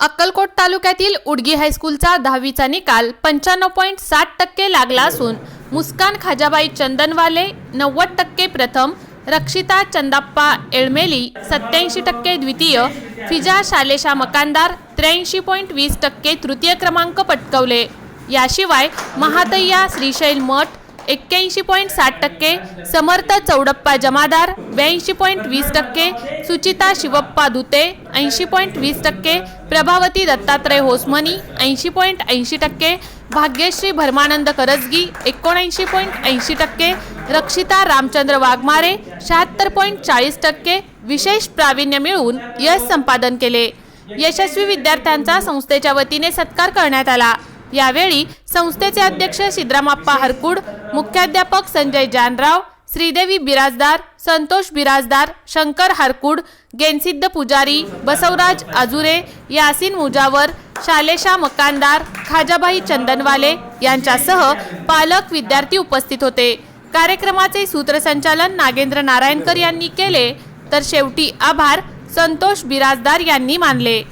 अक्कलकोट तालुक्यातील उडगी हायस्कूलचा दहावीचा निकाल पंच्याण्णव पॉईंट साठ टक्के लागला असून मुस्कान खाजाबाई चंदनवाले नव्वद टक्के प्रथम रक्षिता चंदाप्पा एळमेली सत्याऐंशी टक्के द्वितीय फिजा शालेशा मकानदार त्र्याऐंशी पॉईंट वीस टक्के तृतीय क्रमांक पटकवले. याशिवाय महातय्या श्रीशैल मठ एक्क्याऐंशी पॉईंट साठ टक्के समर्थ चौडप्पा जमादार ब्याऐंशी पॉईंट वीस टक्के सुचिता शिवप्पा दुते ऐंशी पॉईंट वीस टक्के प्रभावती दत्तात्रय होसमनी ऐंशी पॉईंट ऐंशी टक्के भाग्यश्री भरमानंद करजगी एकोणऐंशी पॉईंट ऐंशी टक्के रक्षिता रामचंद्र वाघमारे शहात्तर पॉईंट चाळीस टक्के विशेष प्रावीण्य मिळवून यश संपादन केले. यशस्वी विद्यार्थ्यांचा संस्थेच्या वतीने सत्कार करण्यात आला. यावेळी संस्थेचे अध्यक्ष सिद्धरामाप्पा हरकुड मुख्याध्यापक संजय जानराव श्रीदेवी बिराजदार संतोष बिराजदार शंकर हरकुड गेनसिद्ध पुजारी बसवराज आजुरे यासिन मुजावर शालेशा मकानदार खाजाबाई चंदनवाले यांच्यासह पालक विद्यार्थी उपस्थित होते. कार्यक्रमाचे सूत्रसंचालन नागेंद्र नारायणकर यांनी केले. तर शेवटी आभार संतोष बिराजदार यांनी मानले.